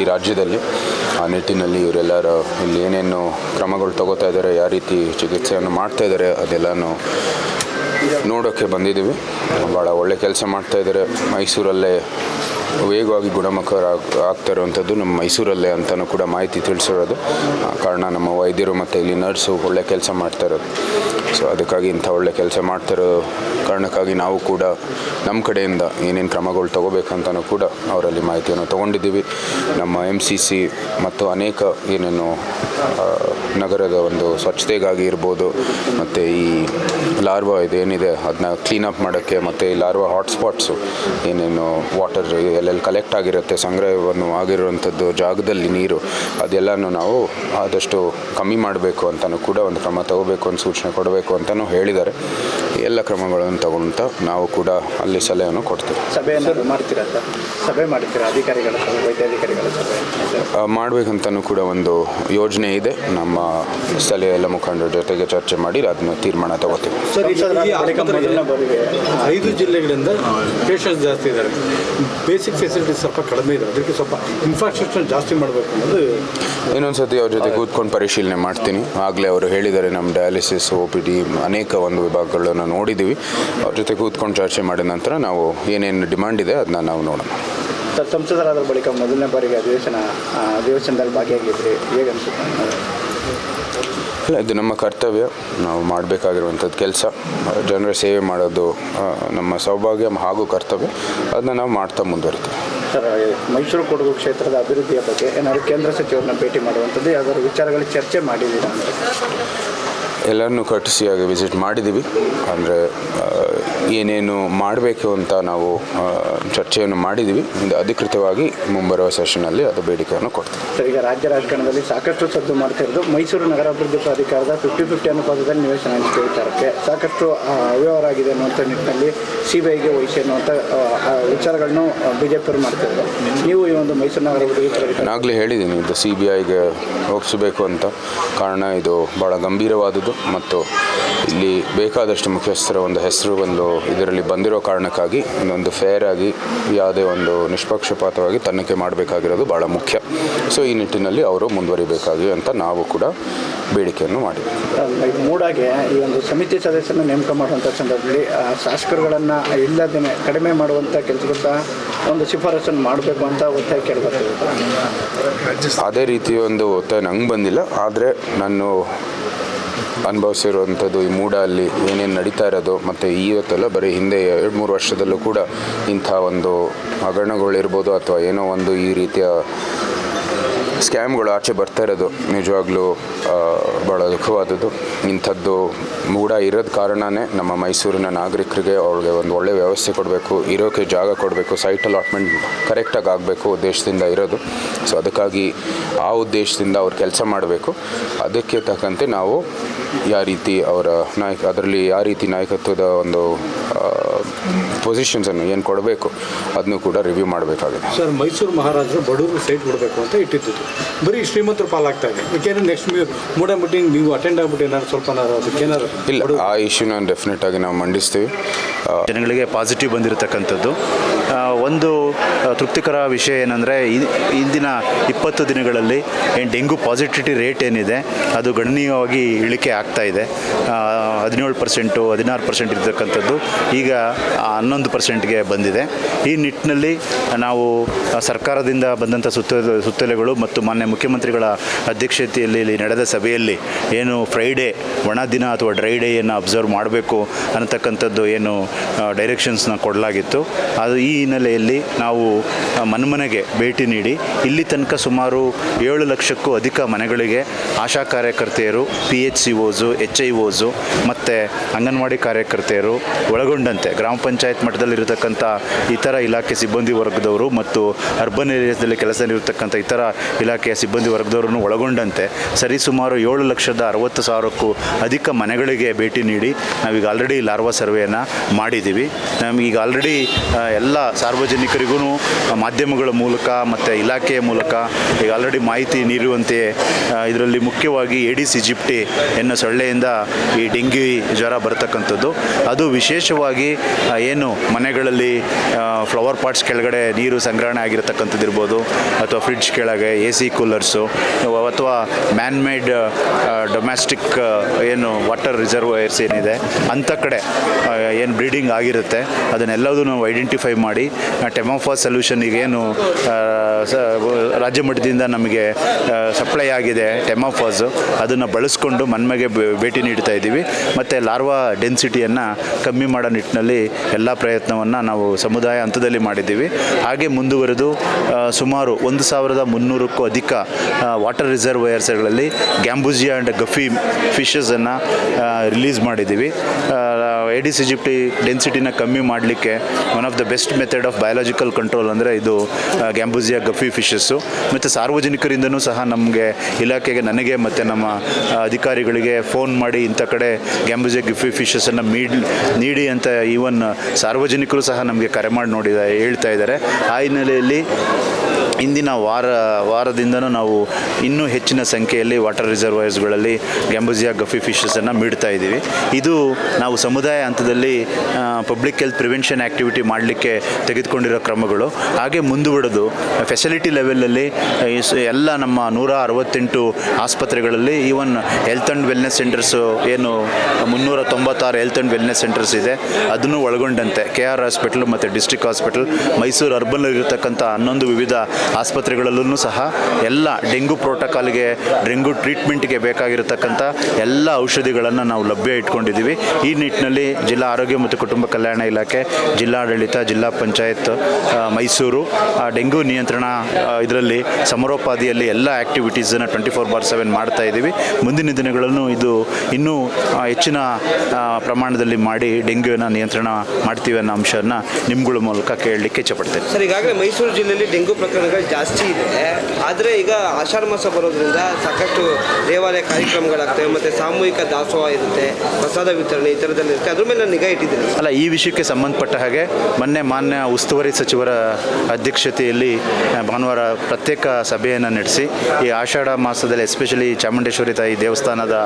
ಇಡೀ ರಾಜ್ಯದಲ್ಲಿ. ಆ ನಿಟ್ಟಿನಲ್ಲಿ ಇವರೆಲ್ಲರ ಇಲ್ಲಿ ಏನೇನು ಕ್ರಮಗಳು ತಗೋತಾ ಇದ್ದಾರೆ, ಯಾವ ರೀತಿ ಚಿಕಿತ್ಸೆಯನ್ನು ಮಾಡ್ತಾ ಇದ್ದಾರೆ, ಅದೆಲ್ಲನೂ ನೋಡೋಕ್ಕೆ ಬಂದಿದ್ದೀವಿ. ಭಾಳ ಒಳ್ಳೆ ಕೆಲಸ ಮಾಡ್ತಾ ಇದ್ದಾರೆ. ಮೈಸೂರಲ್ಲೇ ವೇಗವಾಗಿ ಗುಣಮುಖರಾಗಿ ಆಗ್ತಾ ಇರುವಂಥದ್ದು ನಮ್ಮ ಮೈಸೂರಲ್ಲೇ ಅಂತಲೂ ಕೂಡ ಮಾಹಿತಿ ತಿಳಿಸಿರೋದು. ಕಾರಣ ನಮ್ಮ ವೈದ್ಯರು ಮತ್ತು ಇಲ್ಲಿ ನರ್ಸು ಒಳ್ಳೆ ಕೆಲಸ ಮಾಡ್ತಾ ಇರೋದು. ಸೊ ಅದಕ್ಕಾಗಿ ಇಂಥ ಒಳ್ಳೆ ಕೆಲಸ ಮಾಡ್ತಿರೋ ಕಾರಣಕ್ಕಾಗಿ ನಾವು ಕೂಡ ನಮ್ಮ ಕಡೆಯಿಂದ ಏನೇನು ಕ್ರಮಗಳು ತಗೋಬೇಕಂತಲೂ ಕೂಡ ಅವರಲ್ಲಿ ಮಾಹಿತಿಯನ್ನು ತೊಗೊಂಡಿದ್ದೀವಿ. ನಮ್ಮ ಎಂ ಸಿ ಸಿ ಮತ್ತು ಅನೇಕ ಏನೇನು ನಗರದ ಒಂದು ಸ್ವಚ್ಛತೆಗಾಗಿ ಇರ್ಬೋದು, ಮತ್ತು ಈ ಲಾರ್ವಾ ಇದೇನಿದೆ ಅದನ್ನ ಕ್ಲೀನಪ್ ಮಾಡೋಕ್ಕೆ ಮತ್ತು ಈ ಲಾರ್ವಾ ಹಾಟ್ಸ್ಪಾಟ್ಸು ಏನೇನು ವಾಟರ್ ಎಲ್ಲೆಲ್ಲಿ ಕಲೆಕ್ಟ್ ಆಗಿರುತ್ತೆ, ಸಂಗ್ರಹವನ್ನು ಆಗಿರುವಂಥದ್ದು ಜಾಗದಲ್ಲಿ ನೀರು, ಅದೆಲ್ಲನೂ ನಾವು ಆದಷ್ಟು ಕಮ್ಮಿ ಮಾಡಬೇಕು ಅಂತಲೂ ಕೂಡ ಒಂದು ಕ್ರಮ ತಗೋಬೇಕು ಅಂತ ಸೂಚನೆ ಕೊಡಬೇಕು ಅಂತಲೂ ಹೇಳಿದ್ದಾರೆ. ಎಲ್ಲ ಕ್ರಮಗಳನ್ನು ತಗೊಂತ ನಾವು ಕೂಡ ಅಲ್ಲಿ ಸಲಹೆಯನ್ನು ಕೊಡ್ತೀವಿ. ಸಭೆಯನ್ನು ಮಾಡ್ತೀರಾ ಸರ್ ಸಭೆ ಮಾಡ್ತೀರಾ? ಅಧಿಕಾರಿಗಳ ಸಭೆ ವೈದ್ಯಾಧಿಕಾರಿಗಳ ಸಭೆ? ಮಾಡಬೇಕಂತನೂ ಕೂಡ ಒಂದು ಯೋಜನೆ ಇದೆ. ನಮ್ಮ ಸ್ಥಳೀಯ ಎಲ್ಲ ಮುಖಂಡರ ಜೊತೆಗೆ ಚರ್ಚೆ ಮಾಡಿ ಅದನ್ನು ತೀರ್ಮಾನ ತಗೋತೀವಿ. ಐದು ಜಿಲ್ಲೆಗಳಿಂದ ಪೇಷಂಟ್ಸ್ ಜಾಸ್ತಿ ಇದ್ದಾರೆ. ಬೇಸಿಕ್ ಫೆಸಿಲಿಟೀಸ್ ಸ್ವಲ್ಪ ಕಡಿಮೆ ಇದೆ. ಅದಕ್ಕೆ ಸ್ವಲ್ಪ ಇನ್ಫ್ರಾಸ್ಟ್ರಕ್ಚರ್ ಜಾಸ್ತಿ ಮಾಡಬೇಕು ಅನ್ನೋದು ಇನ್ನೊಂದು ಸತಿ ಅವ್ರ ಜೊತೆ ಕೂತ್ಕೊಂಡು ಪರಿಶೀಲನೆ ಮಾಡ್ತೀನಿ. ಆಗಲೇ ಅವರು ಹೇಳಿದ್ದಾರೆ ನಮ್ಮ ಡಯಾಲಿಸಿಸ್ ಒ ಪಿ ಡಿ ಅನೇಕ ಒಂದು ವಿಭಾಗಗಳನ್ನು ನೋಡಿದ್ದೀವಿ. ಅವ್ರ ಜೊತೆ ಕೂತ್ಕೊಂಡು ಚರ್ಚೆ ಮಾಡಿದ ನಂತರ ನಾವು ಏನೇನು ಡಿಮ್ಯಾಂಡ್ ಇದೆ ಅದನ್ನ ನಾವು ನೋಡೋಣ. ಸರ್ ಸಂಸದರಾದ ಬಳಿಕ ಮೊದಲನೇ ಬಾರಿಗೆ ಅಧಿವೇಶನ ಅಧಿವೇಶನದಲ್ಲಿ ಭಾಗಿಯಾಗಿದ್ರಿ ಹೇಗೆ ಅನಿಸುತ್ತೆ ಇಲ್ಲ ಇದು ನಮ್ಮ ಕರ್ತವ್ಯ. ನಾವು ಮಾಡಬೇಕಾಗಿರುವಂಥದ್ದು ಕೆಲಸ. ಜನರ ಸೇವೆ ಮಾಡೋದು ನಮ್ಮ ಸೌಭಾಗ್ಯ ಹಾಗೂ ಕರ್ತವ್ಯ. ಅದನ್ನ ನಾವು ಮಾಡ್ತಾ ಮುಂದುವರಿತೀವಿ. ಸರ್ ಮೈಸೂರು ಕೊಡಗು ಕ್ಷೇತ್ರದ ಅಭಿವೃದ್ಧಿಯ ಬಗ್ಗೆ ಏನಾದರೂ ಕೇಂದ್ರ ಸಚಿವರನ್ನ ಭೇಟಿ ಮಾಡುವಂಥದ್ದು ಯಾವ್ದಾದ್ರು ವಿಚಾರಗಳು ಚರ್ಚೆ ಮಾಡಿದ್ದೀರಾ? ಅಂತ ಎಲ್ಲರನ್ನೂ ಕರ್ಟಿಸಿಯಾಗಿ ವಿಸಿಟ್ ಮಾಡಿದ್ದೀವಿ ಅಂದರೆ ಏನೇನು ಮಾಡಬೇಕು ಅಂತ ನಾವು ಚರ್ಚೆಯನ್ನು ಮಾಡಿದ್ದೀವಿ ಇದು ಅಧಿಕೃತವಾಗಿ ಮುಂಬರುವ ಸೆಷನಲ್ಲಿ ಅದು ಬೇಡಿಕೆಯನ್ನು ಕೊಡ್ತೀವಿ. ಸರ್ ಈಗ ರಾಜ್ಯ ರಾಜಕಾರಣದಲ್ಲಿ ಸಾಕಷ್ಟು ಸದ್ದು ಮಾಡ್ತಾ ಇರೋದು. ಮೈಸೂರು ನಗರಾಭಿವೃದ್ಧಿ ಪ್ರಾಧಿಕಾರದ ಫಿಫ್ಟಿ ಫಿಫ್ಟಿ ಅನುಪಾತದಲ್ಲಿ ನಿವೇಶನ ಹಂಚಿಕೆ ವಿಚಾರಕ್ಕೆ ಸಾಕಷ್ಟು ಅವ್ಯವಹಾರ ಆಗಿದೆ ಅನ್ನುವಂಥ ನಿಟ್ಟಿನಲ್ಲಿ ಸಿ ಬಿ ಐಗೆ ವಹಿಸಿ ಅನ್ನುವಂಥ ವಿಚಾರಗಳನ್ನು ಬಿ ಜೆ ಪಿಯವರು ಮಾಡ್ತಿದ್ರು ನೀವು ಈ ಒಂದು ಮೈಸೂರು ನಗರಾಭಿವೃದ್ಧಿ ಪ್ರಾಧಿಕಾರ ಆಗಲೇ ಹೇಳಿದ್ದೀನಿ ಇದು ಸಿ ಬಿ ಐಗೆ ಒಪ್ಪಿಸಬೇಕು ಅಂತ. ಕಾರಣ ಇದು ಭಾಳ ಗಂಭೀರವಾದದ್ದು. ಮತ್ತು ಇಲ್ಲಿ ಬೇಕಾದಷ್ಟು ಮುಖ್ಯಸ್ಥರ ಒಂದು ಹೆಸರು ಒಂದು ಇದರಲ್ಲಿ ಬಂದಿರೋ ಕಾರಣಕ್ಕಾಗಿ ಒಂದು ಫೇರ್ ಆಗಿ ಯಾವುದೇ ಒಂದು ನಿಷ್ಪಕ್ಷಪಾತವಾಗಿ ತನಿಖೆ ಮಾಡಬೇಕಾಗಿರೋದು ಭಾಳ ಮುಖ್ಯ. ಸೊ ಈ ನಿಟ್ಟಿನಲ್ಲಿ ಅವರು ಮುಂದುವರಿಬೇಕಾಗಿ ಅಂತ ನಾವು ಕೂಡ ಬೇಡಿಕೆಯನ್ನು ಮಾಡಿದ್ವಿ. ಮೂಡಾಗೆ ಈ ಒಂದು ಸಮಿತಿ ಸದಸ್ಯರನ್ನು ನೇಮಕ ಮಾಡುವಂಥ ಸಂದರ್ಭದಲ್ಲಿ ಆ, ಶಾಸಕರುಗಳನ್ನು ಇಲ್ಲದೇ ಕಡಿಮೆ ಮಾಡುವಂಥ ಕೆಲಸದ ಒಂದು ಶಿಫಾರಸನ್ನು ಮಾಡಬೇಕು ಅಂತ ಒತ್ತಾಯ ಕೇಳಬೇಕು ಅದೇ ರೀತಿ ಒಂದು ಒತ್ತಾಯ ನಂಗೆ ಬಂದಿಲ್ಲ. ಆದರೆ ನಾನು ಅನುಭವಿಸಿರುವಂಥದ್ದು ಈ ಮೂಡ ಅಲ್ಲಿ ಏನೇನು ನಡೀತಾ ಇರೋದು ಮತ್ತು ಇವತ್ತೆಲ್ಲ ಬರೀ ಹಿಂದೆ ಎರಡು ಮೂರು ವರ್ಷದಲ್ಲೂ ಕೂಡ ಇಂಥ ಒಂದು ಹಗರಣಗಳಿರ್ಬೋದು ಅಥವಾ ಏನೋ ಒಂದು ಈ ರೀತಿಯ ಸ್ಕ್ಯಾಮ್ಗಳು ಆಚೆ ಬರ್ತಾ ಇರೋದು. ನಿಜವಾಗ್ಲೂ ಭಾಳ ದುಃಖವಾದದ್ದು. ಇಂಥದ್ದು ಮೂಡ ಇರೋದ ಕಾರಣನೇ ನಮ್ಮ ಮೈಸೂರಿನ ನಾಗರಿಕರಿಗೆ ಅವ್ರಿಗೆ ಒಂದು ಒಳ್ಳೆಯ ವ್ಯವಸ್ಥೆ ಕೊಡಬೇಕು ಇರೋಕ್ಕೆ ಜಾಗ ಕೊಡಬೇಕು ಸೈಟ್ ಅಲಾಟ್ಮೆಂಟ್ ಕರೆಕ್ಟಾಗಿ ಆಗಬೇಕು ಉದ್ದೇಶದಿಂದ ಇರೋದು. ಸೊ ಅದಕ್ಕಾಗಿ ಆ ಉದ್ದೇಶದಿಂದ ಅವ್ರು ಕೆಲಸ ಮಾಡಬೇಕು. ಅದಕ್ಕೆ ತಕ್ಕಂತೆ ನಾವು ಯಾವ ರೀತಿ ಅವರ ನಾಯಕ ಅದರಲ್ಲಿ ಯಾವ ರೀತಿ ನಾಯಕತ್ವದ ಒಂದು ಪೊಸಿಷನ್ಸನ್ನು ಏನು ಕೊಡಬೇಕು ಅದನ್ನು ಕೂಡ ರಿವ್ಯೂ ಮಾಡಬೇಕಾಗಿದೆ. ಸರ್ ಮೈಸೂರು ಮಹಾರಾಜರು ಬಡವರು ಸೈಟ್ ಕೊಡಬೇಕು ಅಂತ ಇಟ್ಟಿದ್ದು. ಬರೀ ಶ್ರೀಮಂತರು ಪಾಲಾಗ್ತಾ ಇದೆ. ಯಾಕೆಂದ್ರೆ ನೆಕ್ಸ್ಟ್ ಮೂಡ ಮೀಟಿಂಗ್ ನೀವು ಅಟೆಂಡ್ ಆಗ್ಬಿಟ್ಟು ಏನಾದ್ರು ಸ್ವಲ್ಪ ಏನಾದ್ರು ಇಲ್ಲ ಆ ಇಶ್ಯೂನ ಡೆಫಿನೆಟ್ ಆಗಿ ನಾವು ಮಂಡಿಸ್ತೀವಿ. ಜನಗಳಿಗೆ ಪಾಸಿಟಿವ್ ಬಂದಿರತಕ್ಕಂಥದ್ದು. ಒಂದು ತೃಪ್ತಿಕರ ವಿಷಯ ಏನಂದರೆ ಇಂದಿನ ಇಪ್ಪತ್ತು ದಿನಗಳಲ್ಲಿ ಏನು ಡೆಂಗು ಪಾಸಿಟಿವಿಟಿ ರೇಟ್ ಏನಿದೆ, ಅದು ಗಣನೀಯವಾಗಿ ಇಳಿಕೆ ಆಗ್ತಾ ಇದೆ. ಹದಿನೇಳು ಪರ್ಸೆಂಟು, ಹದಿನಾರು ಪರ್ಸೆಂಟ್ ಇರ್ತಕ್ಕಂಥದ್ದು ಈಗ ಹನ್ನೊಂದು ಪರ್ಸೆಂಟ್ಗೆ ಬಂದಿದೆ. ಈ ನಿಟ್ಟಿನಲ್ಲಿ ನಾವು ಸರ್ಕಾರದಿಂದ ಬಂದಂಥ ಸುತ್ತ, ಸುತ್ತಲೆಗಳು ಮತ್ತು ಮಾನ್ಯ ಮುಖ್ಯಮಂತ್ರಿಗಳ ಅಧ್ಯಕ್ಷತೆಯಲ್ಲಿ ಇಲ್ಲಿ ನಡೆದ ಸಭೆಯಲ್ಲಿ ಏನು ಫ್ರೈಡೇ, ಒಣ ದಿನ ಅಥವಾ ಡ್ರೈ ಡೇಯನ್ನು ಅಬ್ಸರ್ವ್ ಮಾಡಬೇಕು ಅನ್ನತಕ್ಕಂಥದ್ದು ಏನು ಡೈರೆಕ್ಷನ್ಸ್ನ ಕೊಡಲಾಗಿತ್ತು. ಅದು ಈ ಹಿನ್ನೆಲೆಯಲ್ಲಿ ನಾವು ಮನೆಮನೆಗೆ ಭೇಟಿ ನೀಡಿ, ಇಲ್ಲಿ ತನಕ ಸುಮಾರು ಏಳು ಲಕ್ಷಕ್ಕೂ ಅಧಿಕ ಮನೆಗಳಿಗೆ ಆಶಾ ಕಾರ್ಯಕರ್ತೆಯರು P H C Os H I Os ಮತ್ತು ಅಂಗನವಾಡಿ ಕಾರ್ಯಕರ್ತೆಯರು ಒಳಗೊಂಡಂತೆ ಗ್ರಾಮ ಪಂಚಾಯತ್ ಮಟ್ಟದಲ್ಲಿರತಕ್ಕಂಥ ಇತರ ಇಲಾಖೆ ಸಿಬ್ಬಂದಿ ವರ್ಗದವರು ಮತ್ತು ಅರ್ಬನ್ ಏರಿಯಾದಲ್ಲಿ ಕೆಲಸ ಇರತಕ್ಕಂಥ ಇತರ ಇಲಾಖೆಯ ಸಿಬ್ಬಂದಿ ವರ್ಗದವರನ್ನು ಒಳಗೊಂಡಂತೆ ಸರಿಸುಮಾರು ಏಳು ಲಕ್ಷದ ಅರವತ್ತು ಸಾವಿರಕ್ಕೂ ಅಧಿಕ ಮನೆಗಳಿಗೆ ಭೇಟಿ ನೀಡಿ ನಾವೀಗ ಆಲ್ರೆಡಿ ಲಾರ್ವಾ ಸರ್ವೆಯನ್ನು ಮಾಡಿದ್ದೀವಿ. ನಮಗೀಗ ಆಲ್ರೆಡಿ ಎಲ್ಲ ಸಾರ್ವಜನಿಕರಿಗೂ ಮಾಧ್ಯಮಗಳ ಮೂಲಕ ಮತ್ತು ಇಲಾಖೆಯ ಮೂಲಕ ಈಗ ಆಲ್ರೆಡಿ ಮಾಹಿತಿ ನೀಡುವಂತೆ ಇದರಲ್ಲಿ ಮುಖ್ಯವಾಗಿ ಏಡಿಸ್ ಇಜಿಪ್ಟಿ ಎನ್ನೋ ಸೊಳ್ಳೆಯಿಂದ ಈ ಡೆಂಗಿ ಜ್ವರ ಬರತಕ್ಕಂಥದ್ದು. ಅದು ವಿಶೇಷವಾಗಿ ಏನು ಮನೆಗಳಲ್ಲಿ ಫ್ಲವರ್ ಪಾಟ್ಸ್ ಕೆಳಗಡೆ ನೀರು ಸಂಗ್ರಹಣೆ ಆಗಿರತಕ್ಕಂಥದ್ದು ಇರ್ಬೋದು, ಅಥವಾ ಫ್ರಿಡ್ಜ್ ಕೆಳಗೆ ಎ ಸಿ ಕೂಲರ್ಸು ಅಥವಾ ಮ್ಯಾನ್ ಮೇಡ್ ಡೊಮ್ಯಾಸ್ಟಿಕ್ ಏನು ವಾಟರ್ ರಿಸರ್ವೈರ್ಸ್ ಏನಿದೆ, ಅಂಥ ಕಡೆ ಏನು ಬ್ರೀಡಿಂಗ್ ಆಗಿರುತ್ತೆ. ಅದನ್ನೆಲ್ಲದೂ ನಾವು ಐಡೆಂಟಿಫೈ ಮಾಡಿ ಟೆಮೋಫಾ ಸೊಲ್ಯೂಷನ್ ಈಗೇನು ರಾಜ್ಯ ಮಟ್ಟದಿಂದ ನಮಗೆ ಸಪ್ಲೈ ಆಗಿದೆ ಟೆಮೋಫಾಸು ಅದನ್ನು ಬಳಸ್ಕೊಂಡು ಮನ್ಮೆಗೆ ಭೇಟಿ ನೀಡ್ತಾ ಇದ್ದೀವಿ. ಮತ್ತು ಲಾರ್ವಾ ಡೆನ್ಸಿಟಿಯನ್ನು ಕಮ್ಮಿ ಮಾಡೋ ನಿಟ್ಟಿನಲ್ಲಿ ಎಲ್ಲ ಪ್ರಯತ್ನವನ್ನು ನಾವು ಸಮುದಾಯ ಹಂತದಲ್ಲಿ ಮಾಡಿದ್ದೀವಿ. ಹಾಗೆ ಮುಂದುವರೆದು ಸುಮಾರು ಒಂದು ಸಾವಿರದ ಮುನ್ನೂರಕ್ಕೂ ಅಧಿಕ ವಾಟರ್ ರಿಸರ್ವಯರ್ಸ್ಗಳಲ್ಲಿ ಗ್ಯಾಂಬುಜಿಯಾ ಆ್ಯಂಡ್ ಗಫಿ ಫಿಶಸನ್ನು ರಿಲೀಸ್ ಮಾಡಿದ್ದೀವಿ. ಎಡಿಸ್ ಇಜಿಪ್ಟಿ ಡೆನ್ಸಿಟಿನ ಕಮ್ಮಿ ಮಾಡಲಿಕ್ಕೆ one of the best method of biological control ಅಂದರೆ ಇದು ಗ್ಯಾಂಬೂಸಿಯಾ ಗಫಿ ಫಿಶಸ್ಸು ಮತ್ತು ಸಾರ್ವಜನಿಕರಿಂದನೂ ಸಹ ನಮಗೆ ಇಲಾಖೆಗೆ ನನಗೆ ಮತ್ತು ನಮ್ಮ ಅಧಿಕಾರಿಗಳಿಗೆ ಫೋನ್ ಮಾಡಿ ಇಂಥ ಕಡೆ ಗ್ಯಾಂಬೂಸಿಯಾ ಗಫಿ ಫಿಶಸನ್ನು ಮೀಡ್, ನೀಡಿ ಅಂತ ಈವನ್ ಸಾರ್ವಜನಿಕರು ಸಹ ನಮಗೆ ಕರೆ ಮಾಡಿ ನೋಡಿದ ಹೇಳ್ತಾ ಇದ್ದಾರೆ. ಆ ಹಿನ್ನೆಲೆಯಲ್ಲಿ ಇಂದಿನ ವಾರ, ವಾರದಿಂದನೂ ನಾವು ಇನ್ನೂ ಹೆಚ್ಚಿನ ಸಂಖ್ಯೆಯಲ್ಲಿ ವಾಟರ್ ರಿಸರ್ವೈರ್ಸ್ಗಳಲ್ಲಿ ಗ್ಯಾಂಬುಜಿಯಾ ಗಫಿ ಫಿಶಸನ್ನು ಮೀಡ್ತಾ ಇದ್ದೀವಿ. ಇದು ನಾವು ಸಮುದಾಯ ಹಂತದಲ್ಲಿ ಪಬ್ಲಿಕ್ ಹೆಲ್ತ್ ಪ್ರಿವೆನ್ಷನ್ ಆ್ಯಕ್ಟಿವಿಟಿ ಮಾಡಲಿಕ್ಕೆ ತೆಗೆದುಕೊಂಡಿರೋ ಕ್ರಮಗಳು. ಹಾಗೆ ಮುಂದುವರೆದು ಫೆಸಿಲಿಟಿ ಲೆವೆಲಲ್ಲಿ ಎಲ್ಲ ನಮ್ಮ ನೂರ ಅರವತ್ತೆಂಟು ಆಸ್ಪತ್ರೆಗಳಲ್ಲಿ even health and wellness centres ಏನು ಮುನ್ನೂರ ತೊಂಬತ್ತಾರು ಹೆಲ್ತ್ ಆ್ಯಂಡ್ ವೆಲ್ನೆಸ್ ಸೆಂಟರ್ಸ್ ಇದೆ. ಅದನ್ನು ಒಳಗೊಂಡಂತೆ ಕೆ ಆರ್ ಹಾಸ್ಪಿಟಲ್ ಮತ್ತು ಡಿಸ್ಟ್ರಿಕ್ಟ್ ಹಾಸ್ಪಿಟಲ್ ಮೈಸೂರು ಅರ್ಬನ್ನಲ್ಲಿರ್ತಕ್ಕಂಥ ಹನ್ನೊಂದು ವಿವಿಧ ಆಸ್ಪತ್ರೆಗಳಲ್ಲೂ ಸಹ ಎಲ್ಲ ಡೆಂಗು ಪ್ರೋಟೋಕಾಲ್ಗೆ, ಡೆಂಗು ಟ್ರೀಟ್ಮೆಂಟ್ಗೆ ಬೇಕಾಗಿರತಕ್ಕಂಥ ಎಲ್ಲ ಔಷಧಿಗಳನ್ನು ನಾವು ಲಭ್ಯ ಇಟ್ಕೊಂಡಿದ್ದೀವಿ. ಈ ನಿಟ್ಟಿನಲ್ಲಿ ಜಿಲ್ಲಾ ಆರೋಗ್ಯ ಮತ್ತು ಕುಟುಂಬ ಕಲ್ಯಾಣ ಇಲಾಖೆ, ಜಿಲ್ಲಾಡಳಿತ, ಜಿಲ್ಲಾ ಪಂಚಾಯತ್ ಮೈಸೂರು ಡೆಂಗು ನಿಯಂತ್ರಣ ಇದರಲ್ಲಿ ಸಮರೋಪಾದಿಯಲ್ಲಿ ಎಲ್ಲ ಆ್ಯಕ್ಟಿವಿಟೀಸನ್ನು ಟ್ವೆಂಟಿ ಫೋರ್ ಬಾರ್ ಸೆವೆನ್ ಮಾಡ್ತಾ ಇದ್ದೀವಿ. ಮುಂದಿನ ದಿನಗಳನ್ನು ಇದು ಇನ್ನೂ ಹೆಚ್ಚಿನ ಪ್ರಮಾಣದಲ್ಲಿ ಮಾಡಿ ಡೆಂಗ್ಯೂನ ನಿಯಂತ್ರಣ ಮಾಡ್ತೀವಿ ಅನ್ನೋ ಅಂಶವನ್ನು ನಿಮ್ಗಳ ಮೂಲಕ ಕೇಳಲಿಕ್ಕೆ ಇಚ್ಛಪಡ್ತೇನೆ ಸರ್, ಈಗಾಗಲೇ ಮೈಸೂರು ಜಿಲ್ಲೆಯಲ್ಲಿ ಡೆಂಗು ಪ್ರಕರಣಗಳು ಜಾಸ್ತಿ ಇದೆ. ಆದರೆ ಈಗ ಆಷಾಢ ಮಾಸ ಬರೋದ್ರಿಂದ ಸಾಕಷ್ಟು ದೇವಾಲಯ ಕಾರ್ಯಕ್ರಮಗಳಾಗ್ತವೆ, ಮತ್ತು ಸಾಮೂಹಿಕ ದಾಸೋಹ ಇರುತ್ತೆ, ಪ್ರಸಾದ ವಿತರಣೆ ಈ ಥರದಲ್ಲಿ ಇರುತ್ತೆ. ಅದ್ರ ಮೇಲೆ ನಿಗಾ ಇಟ್ಟಿದ್ದೀರಿ? ಅಲ್ಲ, ಈ ವಿಷಯಕ್ಕೆ ಸಂಬಂಧಪಟ್ಟ ಹಾಗೆ ಮೊನ್ನೆ ಮಾನ್ಯ ಉಸ್ತುವಾರಿ ಸಚಿವರ ಅಧ್ಯಕ್ಷತೆಯಲ್ಲಿ ಭಾನುವಾರ ಪ್ರತ್ಯೇಕ ಸಭೆಯನ್ನು ನಡೆಸಿ, ಈ ಆಷಾಢ ಮಾಸದಲ್ಲಿ ಎಸ್ಪೆಷಲಿ ಚಾಮುಂಡೇಶ್ವರಿ ತಾಯಿ ದೇವಸ್ಥಾನದ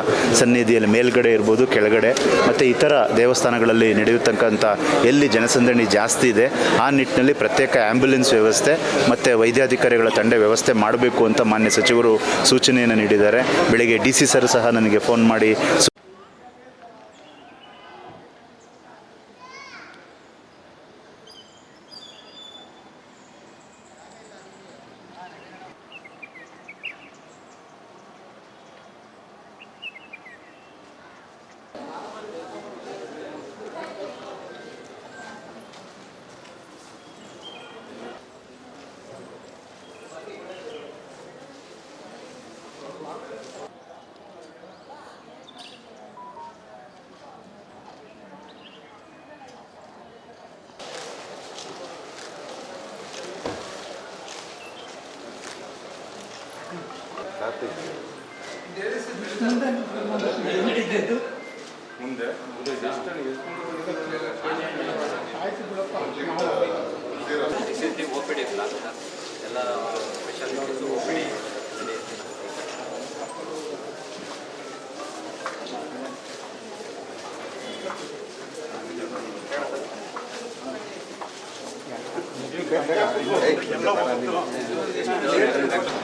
ಸನ್ನಿಧಿಯಲ್ಲಿ ಮೇಲ್ಗಡೆ ಇರ್ಬೋದು, ಕೆಳಗಡೆ, ಮತ್ತು ಇತರ ದೇವಸ್ಥಾನಗಳಲ್ಲಿ ನಡೆಯತಕ್ಕಂಥ ಎಲ್ಲಿ ಜನಸಂದಣಿ ಜಾಸ್ತಿ ಇದೆ, ಆ ನಿಟ್ಟಿನಲ್ಲಿ ಪ್ರತ್ಯೇಕ ಆ್ಯಂಬುಲೆನ್ಸ್ ವ್ಯವಸ್ಥೆ, ಮತ್ತು ವೈದ್ಯಾಧಿಕಾರಿಗಳ ತಂಡ ವ್ಯವಸ್ಥೆ ಮಾಡಬೇಕು ಅಂತ ಮಾನ್ಯ ಸಚಿವರು ಸೂಚನೆಯನ್ನು ನೀಡಿದ್ದಾರೆ. ಬೆಳಿಗ್ಗೆ ಡಿ ಸಿ ಸರ್ ಸಹ ನನಗೆ ಫೋನ್ ಮಾಡಿ ಮುಂದೆ ರೀಸೆಂಟ್ಲಿ ಎಲ್ಲ ಸ್ಪೆಷಲ್ ಓಪಿಡಿ ಎಲ್ಲ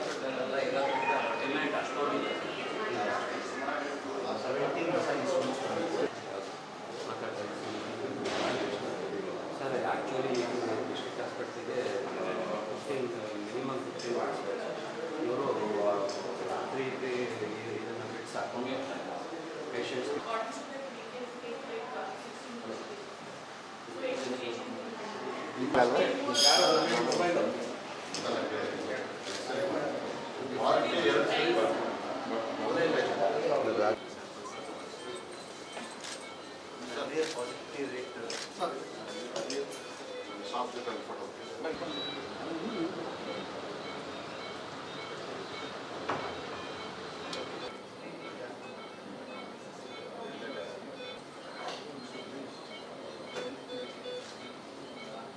measures. Hello.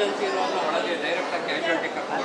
ಎಮರ್ಜೆನ್ಸಿ ಇರುವಾಗ ಒಳಗೆ ಡೈರೆಕ್ಟಾಗಿ ಕ್ಯಾಶುಯಾಲಿಟಿ ಕರ್ಕೊಂಡು